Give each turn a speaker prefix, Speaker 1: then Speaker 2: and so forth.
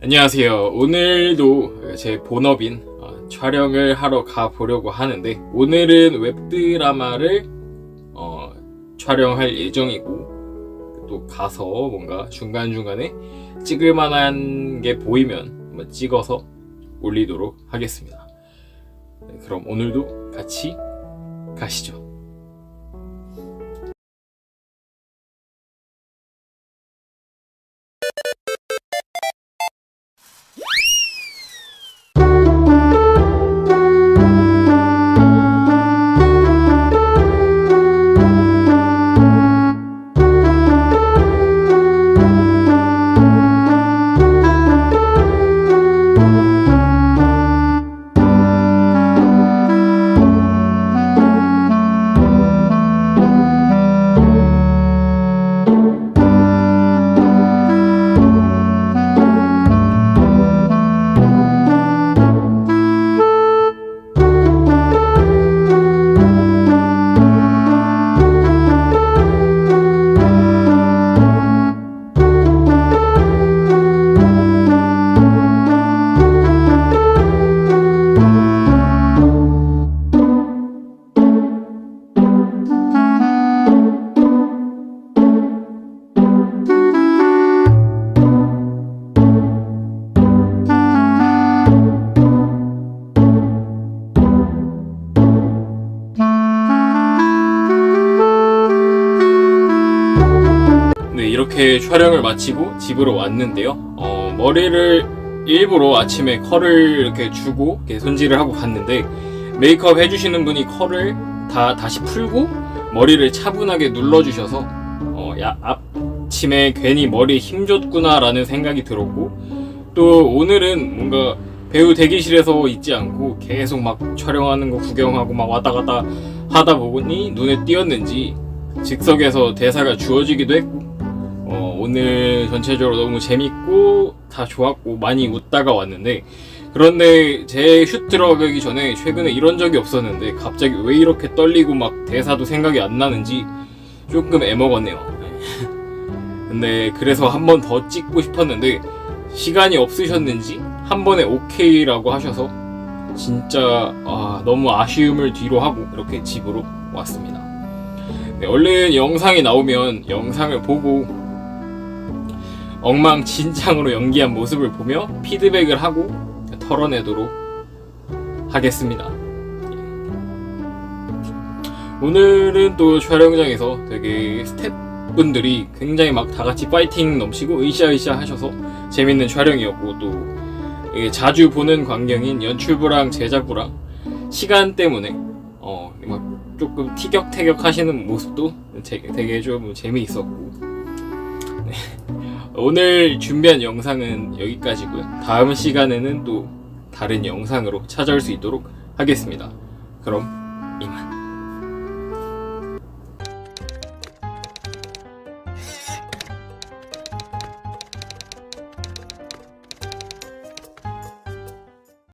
Speaker 1: 안녕하세요. 오늘도 제 본업인 어, 촬영을 하러 가보려고 하는데 오늘은 웹드라마를 어, 촬영할 예정이고 또 가서 뭔가 중간중간에 찍을 만한 게 보이면 찍어서 올리도록 하겠습니다. 네, 그럼 오늘도 같이 가시죠. 이렇게 촬영을 마치고 집으로 왔는데요. 어, 머리를 일부러 아침에 컬을 이렇게 주고 이렇게 손질을 하고 갔는데 메이크업 해주시는 분이 컬을 다 다시 풀고 머리를 차분하게 눌러주셔서 어, 야, 아침에 괜히 머리에 힘줬구나라는 생각이 들었고 또 오늘은 뭔가 배우 대기실에서 있지 않고 계속 막 촬영하는 거 구경하고 막 왔다 갔다 하다 보니 눈에 띄었는지 즉석에서 대사가 주어지기도 했고 어, 오늘 전체적으로 너무 재밌고 다 좋았고 많이 웃다가 왔는데 그런데 제 슛 들어가기 전에 최근에 이런 적이 없었는데 갑자기 왜 이렇게 떨리고 막 대사도 생각이 안 나는지 조금 애먹었네요. 네. 근데 그래서 한 번 더 찍고 싶었는데 시간이 없으셨는지 한 번에 오케이라고 하셔서 진짜 아, 너무 아쉬움을 뒤로 하고 이렇게 집으로 왔습니다. 네, 얼른 영상이 나오면 영상을 보고 엉망진창으로 연기한 모습을 보며 피드백을 하고 털어내도록 하겠습니다. 오늘은 또 촬영장에서 되게 스태프분들이 굉장히 막 다 같이 파이팅 넘치고 으쌰으쌰 하셔서 재밌는 촬영이었고 또 자주 보는 광경인 연출부랑 제작부랑 시간 때문에 어, 막 조금 티격태격 하시는 모습도 되게, 되게 좀 재미있었고 네. 오늘 준비한 영상은 여기까지고요. 다음 시간에는 또 다른 영상으로 찾아올 수 있도록 하겠습니다. 그럼 이만